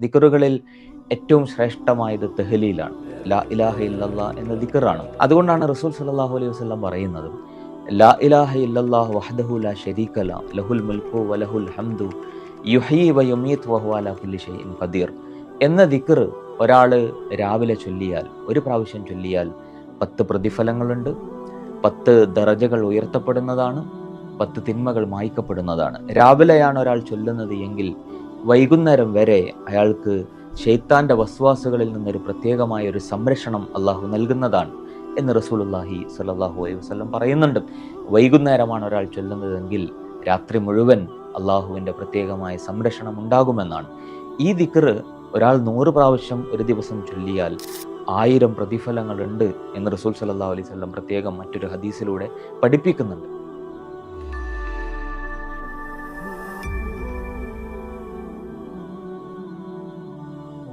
ദിക്കറുകളിൽ ഏറ്റവും ശ്രേഷ്ഠമായത് തെഹലിയിലാണ് ലാ ഇലാഹ ഇല്ലല്ലാ എന്ന ദിക്കറാണ് അതുകൊണ്ടാണ് റസൂൽ സല്ലല്ലാഹു അലൈഹി വസല്ലം പറയുന്നത് ലാ ഇലാഹ ഇല്ലല്ലാഹു വഹദഹു ലാ ശരീക ല ലഹുൽ മുൽക്കു വലഹുൽ ഹംദു യുഹീ വ യുമീത് വഹു അലാ കുല്ലി ഷൈഇൻ ഖദീർ എന്ന ദിക്കർ ഒരാൾ രാവിലെ ചൊല്ലിയാൽ ഒരു പ്രാവശ്യം ചൊല്ലിയാൽ പത്ത് പ്രതിഫലങ്ങളുണ്ട് പത്ത് ദറജകൾ ഉയർത്തപ്പെടുന്നതാണ് പത്ത് തിന്മകൾ മായ്ക്കപ്പെടുന്നതാണ്. രാവിലെയാണ് ഒരാൾ ചൊല്ലുന്നത് എങ്കിൽ വൈകുന്നേരം വരെ അയാൾക്ക് ഷെയ്ത്താന്റെ വസ്വാസുകളിൽ നിന്നൊരു പ്രത്യേകമായ ഒരു സംരക്ഷണം അള്ളാഹു നൽകുന്നതാണ് എന്ന് റസൂലുല്ലാഹി സ്വല്ലല്ലാഹു അലൈഹി വസ്ലം പറയുന്നുണ്ട്. വൈകുന്നേരമാണ് ഒരാൾ ചൊല്ലുന്നതെങ്കിൽ രാത്രി മുഴുവൻ അള്ളാഹുവിന്റെ പ്രത്യേകമായ സംരക്ഷണം ഉണ്ടാകുമെന്നാണ്. ഈ ദിക്റ് ഒരാൾ നൂറ് പ്രാവശ്യം ഒരു ദിവസം ചൊല്ലിയാൽ ആയിരം പ്രതിഫലങ്ങളുണ്ട് എന്ന് റസൂൽ സലാഹു അലൈഹി വസല്ലം പ്രത്യേകം മറ്റൊരു ഹദീസിലൂടെ പഠിപ്പിക്കുന്നുണ്ട്.